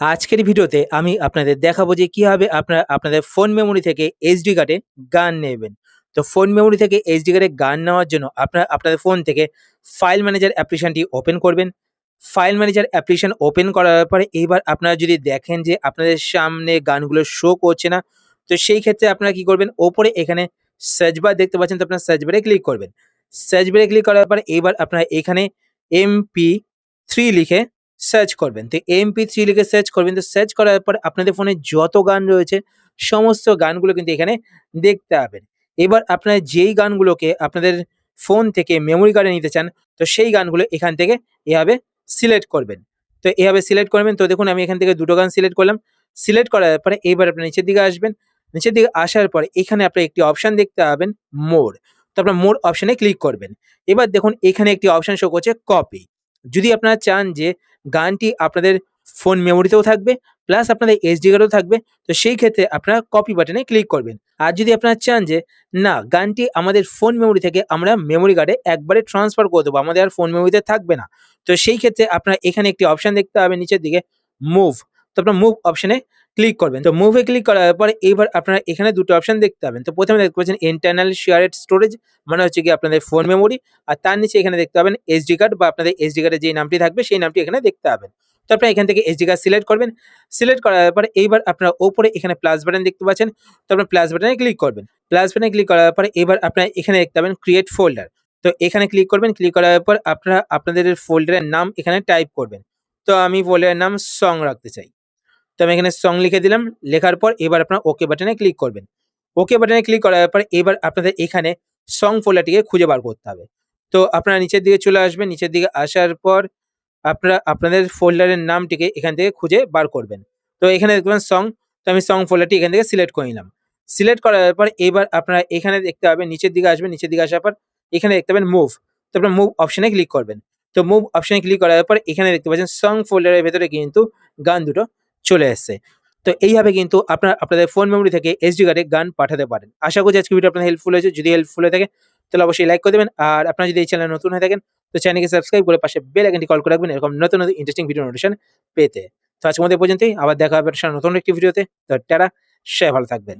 আজকের ভিডিওতে আমি আপনাদের দেখাবো যে কীভাবে আপনারা আপনাদের ফোন মেমোরি থেকে এইচডি কার্ডে গান নেবেন। তো ফোন মেমোরি থেকে এইচডি কার্ডে গান নেওয়ার জন্য আপনারা আপনাদের ফোন থেকে ফাইল ম্যানেজার অ্যাপ্লিকেশানটি ওপেন করবেন। ফাইল ম্যানেজার অ্যাপ্লিকেশান ওপেন করার পরে এইবার আপনারা যদি দেখেন যে আপনাদের সামনে গানগুলো শো করছে না, তো সেই ক্ষেত্রে আপনারা কি করবেন? ওপরে এখানে সার্চ বার দেখতে পাচ্ছেন, তো আপনার সার্চ বারে ক্লিক করবেন। সার্চ বারে ক্লিক করার পরে এইবার আপনারা এখানে এমপি থ্রি লিখে সার্চ করবেন। তো এমপি থ্রি লিখে সার্চ করবেন। তো সার্চ করার পর আপনাদের ফোনে যত গান রয়েছে, সমস্ত গানগুলো কিন্তু এখানে দেখতে পাবেন। এবার আপনারা যেই গানগুলোকে আপনাদের ফোন থেকে মেমোরি কার্ডে নিতে চান, তো সেই গানগুলো এখান থেকে এভাবে সিলেক্ট করবেন। তো এভাবে সিলেক্ট করবেন। তো দেখুন, আমি এখান থেকে দুটো গান সিলেক্ট করলাম। সিলেক্ট করার পরে এবার আপনার নিচের দিকে আসবেন। নিচের দিকে আসার পরে এখানে আপনি একটি অপশান দেখতে পাবেন মোর তো আপনার মোর অপশানে ক্লিক করবেন। এবার দেখুন, এখানে একটি অপশান শো করছে কপি যদি আপনারা চান যে গানটি আপনাদের ফোন মেমোরিতেও থাকবে, প্লাস আপনাদের এসডি কার্ডেও থাকবে, তো সেই ক্ষেত্রে আপনারা কপি বাটনে ক্লিক করবেন। আর যদি আপনারা চান যে, না, গানটি আমাদের ফোন মেমোরি থেকে আমরা মেমোরি কার্ডে একবারে ট্রান্সফার করে দেবো, আমাদের আর ফোন মেমোরিতে থাকবে না। তো সেই ক্ষেত্রে আপনারা এখানে একটি অপশান দেখতে পাবেন নিচের দিকে মুভ তো আপনার মুভ অপশনে ক্লিক করবেন। তো মুভে ক্লিক করার পরে এইবার আপনারা এখানে দুটো অপশন দেখতে পাবেন। তো প্রথমে দেখতে পাচ্ছেন ইন্টারনাল শেয়ারেড স্টোরেজ মানে হচ্ছে কি আপনাদের ফোন মেমোরি আর তার নিচে এখানে দেখতে পাবেন এসডি কার্ড বা আপনাদের এসডি কার্ডের যে নামটি থাকবে সেই নামটি এখানে দেখতে পাবেন। তো আপনারা এখান থেকে এসডি কার্ড সিলেক্ট করবেন। সিলেক্ট করার পরে এইবার আপনারা ওপরে এখানে প্লাস বাটন দেখতে পাচ্ছেন। তো আপনার প্লাস বাটনে ক্লিক করবেন। প্লাস বাটনে ক্লিক করার পরে এবার আপনারা এখানে দেখতে পাবেন ক্রিয়েট ফোল্ডার তো এখানে ক্লিক করবেন ক্লিক করার পর আপনারা আপনাদের ফোল্ডারের নাম এখানে টাইপ করবেন। তো আমি ফোল্ডারের নাম সং রাখতে চাই। তো আমি এখানে সং লিখে দিলাম। লেখার পর এবার আপনারা ওকে বাটনে ক্লিক করবেন। ওকে বাটনে ক্লিক করার পর এবার আপনাদের এখানে সং ফোল্ডারটিকে খুঁজে বার করতে হবে। তো আপনারা নিচের দিকে চলে আসবেন। নিচের দিকে আসার পর আপনারা, আপনাদের ফোল্ডারের নামটিকে এখান থেকে খুঁজে বার করবেন। তো এখানে দেখবেন সং তো আমি সং ফোল্ডারটি এখান থেকে সিলেক্ট করে নিলাম। সিলেক্ট করার পর এবার আপনারা এখানে দেখতে পাবেন, নিচের দিকে আসবেন। নিচের দিকে আসার পর এখানে দেখতে পাবেন মুভ তো আপনার মুভ অপশানে ক্লিক করবেন। তো মুভ অপশনে ক্লিক করার পর এখানে দেখতে পাচ্ছেন সং ফোল্ডারের ভেতরে কিন্তু গান দুটো চলে এসছে। তো এইভাবে কিন্তু আপনার, আপনাদের ফোন মেমোরি থেকে এসডি কার্ডে গান পাঠাতে পারেন। আশা করছি আজকে ভিডিও আপনার হেল্পফুল হয়েছে। যদি হেল্পফুল হয়ে থাকে, তাহলে অবশ্যই লাইক করে দেবেন। আর আপনারা যদি এই চ্যানেল নতুন হয়ে থাকেন, তো চ্যানেলকে সাবস্ক্রাইব করে পাশে বেল আইকনটি কল করে রাখবেন। এরকম নতুন নতুন ইন্টারেস্টিং ভিডিও নোটিশন পেতে। তো আজকের মধ্যে পর্যন্তই। আবার দেখা হবে নতুন একটি ভিডিওতে তো। টাটা সে ভালো থাকবেন।